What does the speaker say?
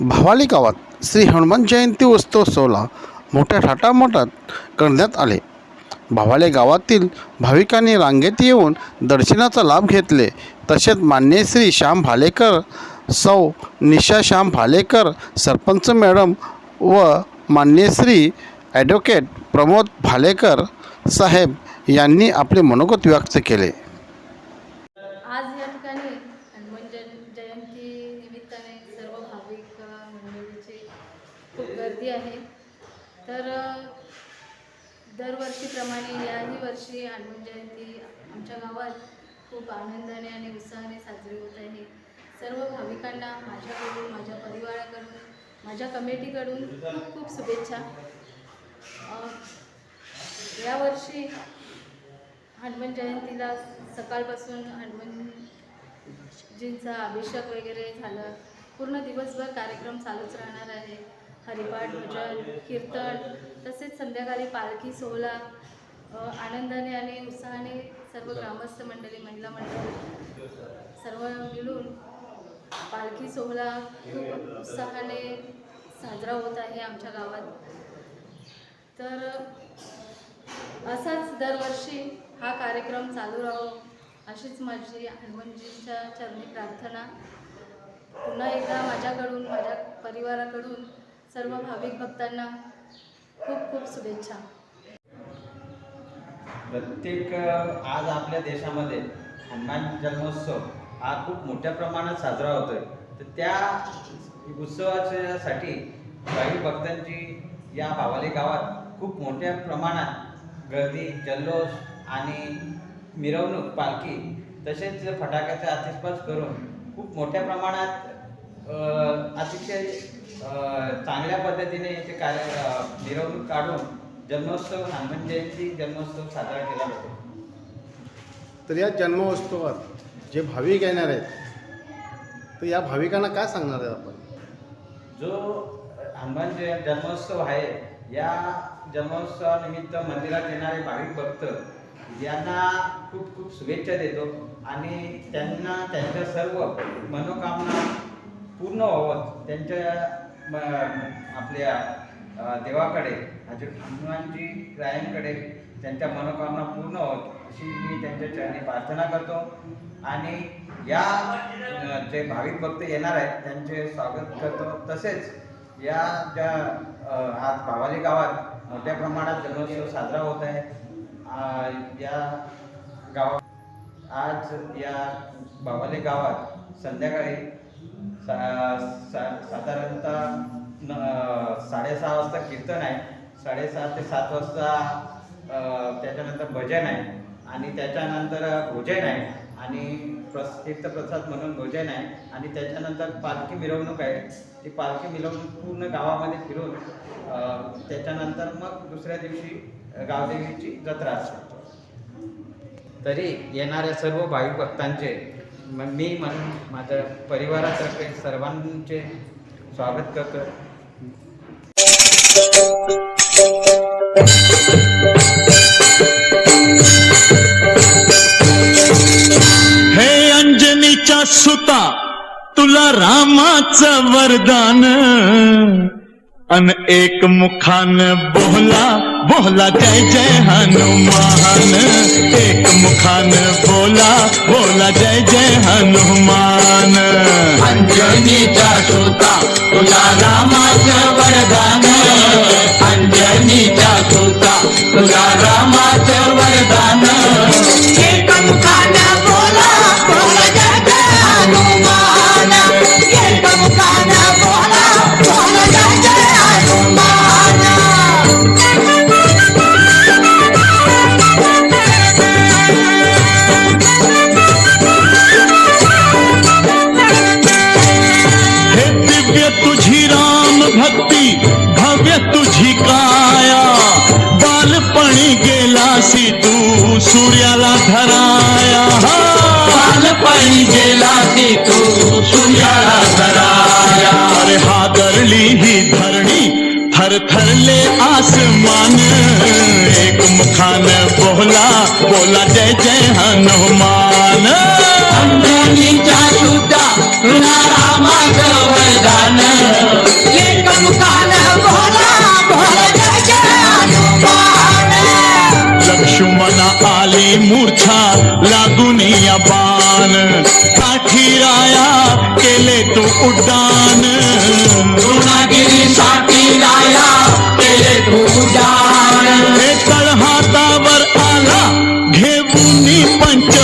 भावाली गावात श्री हनुमान जयंती उत्सव सोहळा मोठ्या थाटामाटात करण्यात आले. भावाले गावातील भाविकांनी रांगेत येऊन दर्शनाचा लाभ घेतले. तसेच मान्य श्री श्याम भालेकर सौ निशा श्याम भालेकर सरपंच मॅडम व मान्य श्री ॲडव्होकेट प्रमोद भालेकर साहेब यांनी आपले मनोगत व्यक्त केले आज या ठिकाणी हनुमान जयं जयंती निमित्ताने सर्व भाविक अ, मंडळीची खूप गर्दी आहे. तर दरवर्षीप्रमाणे याही वर्षी हनुमान जयंती आमच्या गावात खूप आनंदाने आणि उत्साहाने साजरी होत आहे. सर्व भाविकांना माझ्याकडून माझ्या परिवाराकडून माझ्या कमिटीकडून खूप खूप शुभेच्छा. यावर्षी हनुमान जयंतीला सकाळपासून हनुमानजींचा अभिषेक वगैरे झालं. पूर्ण दिवसभर कार्यक्रम चालूच राहणार आहे. हरिपाठ भजन कीर्तन तसेच संध्याकाळी पालखी सोहळा आनंदाने आणि उत्साहाने सर्व ग्रामस्थ मंडळी महिला मंडळी सर्व मिळून पालखी सोहळा खूप उत्साहाने साजरा होत आहे आमच्या गावात. तर असाच दरवर्षी हा कार्यक्रम चालू राहो अशीच माझी हनुमानजींच्या चरणी प्रार्थना. पुन्हा एकदा माझ्याकडून माझ्या परिवाराकडून सर्व भाविक भक्तांना खूप खूप शुभेच्छा. प्रत्येक आज आपल्या देशामध्ये हनुमान जन्मोत्सव हा खूप मोठ्या प्रमाणात साजरा होतोय. तर त्या उत्सवाच्यासाठी काही भक्तांची या भावाले गावात खूप मोठ्या प्रमाणात गर्दी जल्लोष आणि मिरवणूक पालखी तसेच फटाक्याचा आतिषबाज करून खूप मोठ्या प्रमाणात अतिशय चांगल्या पद्धतीने ते कार्य मिरवणूक काढून जन्मोत्सव हनुमान जयंती जन्मोत्सव साजरा केला जातो. तर या जन्मोत्सवात जे भाविक येणार आहेत तर या भाविकांना काय सांगणार आहे आपण? जो हनुमान जय जन्मोत्सव आहे या जन्मोत्सवानिमित्त मंदिरात येणारे भाविक भक्त यांना खूप खूप शुभेच्छा देतो. आणि त्यांना त्यांच्या सर्व मनोकामना पूर्ण व्हावं. त्यांच्या आपल्या देवाकडे म्हणजे हनुमानजी रायांकडे त्यांच्या मनोकामना पूर्ण होत अशी मी त्यांच्या चरणी प्रार्थना करतो. आणि या जे भाविक भक्त येणार आहेत त्यांचे स्वागत करतो. तसेच या ज्या आज भावाली गावात मोठ्या प्रमाणात जन्मोत्सव साजरा होत आहे या गावात आज या भावाले गावात संध्याकाळी सा सा- साधारणतः न साडेसहा वाजता कीर्तन आहे. साडेसहा ते सात वाजता त्याच्यानंतर भजन आहे. आणि त्याच्यानंतर भोजन आहे. आणि प्रस तीर्थप्रसाद म्हणून भोजन आहे. आणि त्याच्यानंतर पालखी मिरवणूक आहे. ती पालखी मिरवणूक पूर्ण गावामध्ये फिरून त्याच्यानंतर मग दुसऱ्या दिवशी गावदेवीची जत्रा असते. तरी येणाऱ्या सर्व भाविक भक्तांचे मी म्हणून माझ्या परिवारातर्फे सर्वांचे स्वागत करतो. हे अंजनीच्या सुता तुला रामाचं वरदान. अन एक मुखान बोला बोला जय जय हनुमान. एक मुखान बोला हनुमान सूर्याला धराया. बालपणी गेलासी तू सूर्याला धराया. अरे हादरली ही धरणी थर थरले आसमान. एक मुखान बोला बोला जय जय हनुमान. आली मूर्छा लागून या बाण. काठी राया केले तू उड्डाण. साठी राया केले तू उड्डाण. हे तळहातावर आला घेऊन पंच